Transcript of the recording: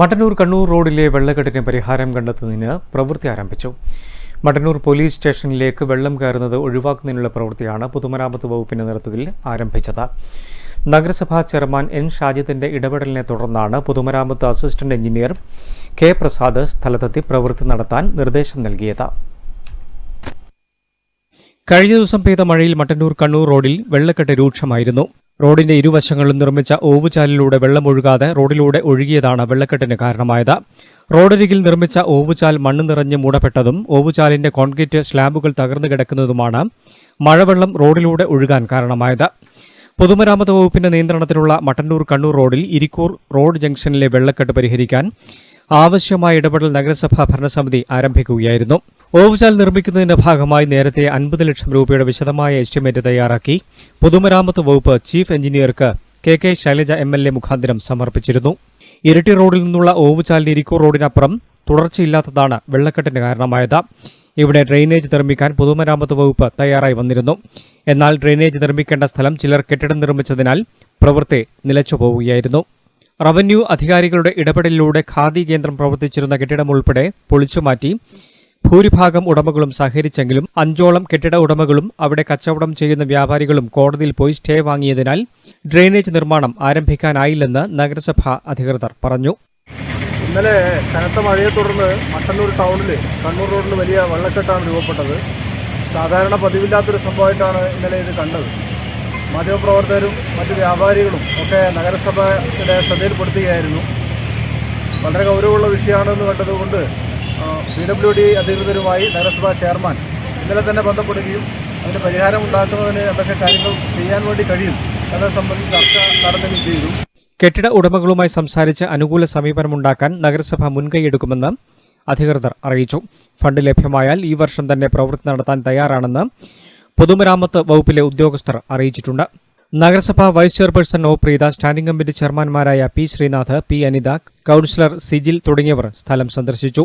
മട്ടന്നൂർ കണ്ണൂർ റോഡിലെ വെള്ളക്കെട്ടിന് പരിഹാരം കണ്ടെത്തുന്നതിന് പ്രവൃത്തി ആരംഭിച്ചു. മട്ടന്നൂർ പോലീസ് സ്റ്റേഷനിലേക്ക് വെള്ളം കയറുന്നത് ഒഴിവാക്കുന്നതിനുള്ള പ്രവൃത്തിയാണ് പൊതുമരാമത്ത് വകുപ്പിന്റെ നേതൃത്വത്തിൽ ആരംഭിച്ചത്. നഗരസഭാ ചെയർമാൻ എൻ ഷാജിത്തിന്റെ ഇടപെടലിനെ തുടർന്നാണ് പൊതുമരാമത്ത് അസിസ്റ്റന്റ് എഞ്ചിനീയർ കെ പ്രസാദ് സ്ഥലത്തെത്തി പ്രവൃത്തി നടത്താൻ നിർദ്ദേശം നൽകിയത്. കഴിഞ്ഞ ദിവസം പെയ്ത മഴയിൽ മട്ടന്നൂർ കണ്ണൂർ റോഡിൽ വെള്ളക്കെട്ട് രൂക്ഷമായിരുന്നു. റോഡിന്റെ ഇരുവശങ്ങളും നിർമ്മിച്ച ഓവുചാലിലൂടെ വെള്ളമൊഴുകാതെ റോഡിലൂടെ ഒഴുകിയതാണ് വെള്ളക്കെട്ടിന് കാരണമായത്. റോഡരികിൽ നിർമ്മിച്ച ഓവുചാൽ മണ്ണ് നിറഞ്ഞ് മൂടപ്പെട്ടതും ഓവുചാലിന്റെ കോൺക്രീറ്റ് സ്ലാബുകൾ തകർന്നു കിടക്കുന്നതുമാണ് മഴവെള്ളം റോഡിലൂടെ ഒഴുകാൻ കാരണമായത്. പൊതുമരാമത്ത് വകുപ്പിന്റെ നിയന്ത്രണത്തിലുള്ള മട്ടന്നൂർ കണ്ണൂർ റോഡിൽ ഇരിക്കൂർ റോഡ് ജംഗ്ഷനിലെ വെള്ളക്കെട്ട് പരിഹരിക്കാൻ ആവശ്യമായ ഇടപെടൽ നഗരസഭാ ഭരണസമിതി ആരംഭിക്കുകയായിരുന്നു. ഓവുചാൽ നിർമ്മിക്കുന്നതിന്റെ ഭാഗമായി നേരത്തെ അൻപത് ലക്ഷം രൂപയുടെ വിശദമായ എസ്റ്റിമേറ്റ് തയ്യാറാക്കി. പൊതുമരാമത്ത് വകുപ്പ് chief എഞ്ചിനീയർക്ക് K K Shailaja M L A മുഖാന്തരം സമർപ്പിച്ചിരുന്നു. ഇരട്ടി റോഡിൽ നിന്നുള്ള ഓവുചാലിന് ഇരിക്കൂർ റോഡിനപ്പുറം തുടർച്ചയില്ലാത്തതാണ് വെള്ളക്കെട്ടിന് കാരണമായത്. ഇവിടെ ഡ്രെയിനേജ് നിർമ്മിക്കാൻ പൊതുമരാമത്ത് വകുപ്പ് തയ്യാറായി വന്നിരുന്നു. എന്നാൽ ഡ്രെയിനേജ് നിർമ്മിക്കേണ്ട സ്ഥലം ചിലർ കെട്ടിടം നിർമ്മിച്ചതിനാൽ പ്രവൃത്തി നിലച്ചുപോവുകയായിരുന്നു റവന്യൂ അധികാരികളുടെ ഇടപെടലിലൂടെ ഖാദി കേന്ദ്രം പ്രവർത്തിച്ചിരുന്ന കെട്ടിടം ഉൾപ്പെടെ പൊളിച്ചുമാറ്റി. ഭൂരിഭാഗം ഉടമകളും സഹകരിച്ചെങ്കിലും അഞ്ചോളം കെട്ടിട ഉടമകളും അവിടെ കച്ചവടം ചെയ്യുന്ന വ്യാപാരികളും കോടതിയിൽ പോയി സ്റ്റേ വാങ്ങിയതിനാൽ ഡ്രെയിനേജ് നിർമ്മാണം ആരംഭിക്കാനായില്ലെന്ന് നഗരസഭാ അധികൃതർ പറഞ്ഞു. ഇന്നലെ കനത്ത മഴയെ തുടർന്ന് മട്ടന്നൂർ ടൗണിൽ കണ്ണൂർ റോഡിൽ വലിയ വെള്ളക്കെട്ടാണ് രൂപപ്പെട്ടത്. സാധാരണ പതിവില്ലാത്തൊരു സംഭവമായിട്ടാണ് ഇന്നലെ ഇത് കണ്ടത്. മാധ്യമപ്രവർത്തകരും മറ്റ് വ്യാപാരികളും ഒക്കെ നഗരസഭയുടെ ശ്രദ്ധയിൽപ്പെടുത്തുകയായിരുന്നു. വളരെ ഗൗരവമുള്ള വിഷയമാണെന്ന് കണ്ടതുകൊണ്ട് പി ഡബ്ല്യു ഡി അധികൃതരുമായി നഗരസഭാ ചെയർമാൻ ഇന്നലെ തന്നെ ബന്ധപ്പെടുകയും അതിന് പരിഹാരം ഉണ്ടാക്കുന്നതിന് എന്തൊക്കെ കാര്യങ്ങൾ ചെയ്യാൻ വേണ്ടി കഴിയും എന്നത് സംബന്ധിച്ച് ചർച്ച നടത്തുകയും ചെയ്തു. കെട്ടിട ഉടമകളുമായി സംസാരിച്ച് അനുകൂല സമീപനമുണ്ടാക്കാൻ നഗരസഭ മുൻകൈയെടുക്കുമെന്ന് അധികൃതർ അറിയിച്ചു. ഫണ്ട് ലഭ്യമായാൽ ഈ വർഷം തന്നെ പ്രവൃത്തി നടത്താൻ തയ്യാറാണെന്ന് പൊതുമരാമത്ത് വകുപ്പിലെ ഉദ്യോഗസ്ഥർ അറിയിച്ചിട്ടുണ്ട്. നഗരസഭ vice chairperson O Preetha standing committee ചെയർമാൻമാരായ P Sreenath P Anitha councillor Sijil തുടങ്ങിയവർ സ്ഥലം സന്ദർശിച്ചു.